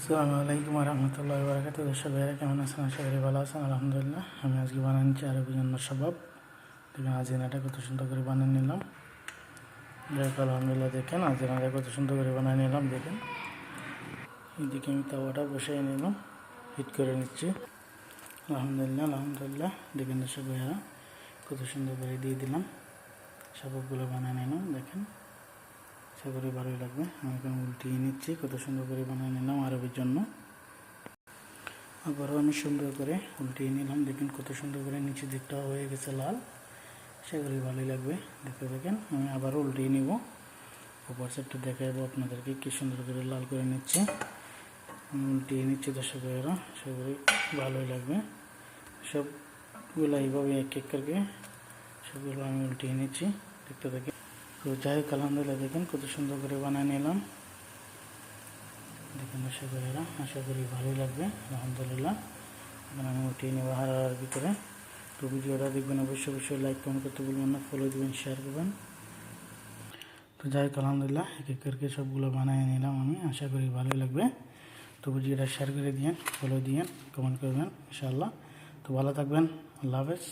আসসালামু আলাইকুম রহমতুল্লাহ বরাকাত দর্শক ভাইরা কেমন আছেন? আশা করি ভালো আছেন, আলহামদুলিল্লাহ। আমি আজকে বানিয়ে নিচ্ছি আরবি জন্য সবাব। দেখেন, আজিনাটা কত সুন্দর করে বানিয়ে নিলাম। যাক, আলহামদুলিল্লাহ দেখেন, আজিনাটা কত সুন্দর করে বানিয়ে নিলাম, দেখেন। এদিকে আমি তাওয়াটা বসিয়ে নিলাম, হিট করে নিচ্ছি। আলহামদুলিল্লাহ আলহামদুলিল্লাহ। দেখেন, দর্শক ভাইরা কত সুন্দর করে দিয়ে দিলাম। সবাবগুলো বানিয়ে নিলাম আশা করি ভালোই লাগবে। আমি এখন উল্টিয়ে নিচ্ছি, কত সুন্দর করে বানিয়ে নিলাম আরবের জন্য। আবারও আমি সুন্দর করে উল্টিয়ে নিলাম। দেখেন কত সুন্দর করে নিচে দিকটাও হয়ে গেছে লাল। আশা করি ভালোই লাগবে। দেখতে দেখেন আমি আবারও উল্টিয়ে নিব। উপর সাইডটা দেখাবো আপনাদেরকে কী সুন্দর করে লাল করে নিচ্ছে। আমি উল্টিয়ে নিচ্ছি দর্শক ভাইয়েরা আশা করি ভালোই লাগবে। সবগুলো এইভাবে এক এক করে সবগুলো আমি উল্টিয়ে নিচ্ছি। দেখতে দেখে তো যাই হোক, আলহামদুলিল্লাহ, দেখেন কত সুন্দর করে বানিয়ে নিলাম। দেখেন আশা করি আশা করি ভালোই লাগবে, আলহামদুলিল্লাহ। এখন আমি উঠিয়ে নেব হার হার ভিতরে। তো ভিডিওটা দেখবেন, অবশ্যই অবশ্যই লাইক কমেন্ট করতে বলবেন না ফলো দেবেন শেয়ার করবেন। তো যাই আলহামদুলিল্লাহ, এক এক করে সবগুলো বানিয়ে নিলাম আমি, আশা করি ভালোই লাগবে। তো ভিডিওটা শেয়ার করে দিয়েন ফলো দিয়েন কমেন্ট করবেন ইনশাআল্লাহ। তো ভালো থাকবেন, আল্লাহ হাফেজ।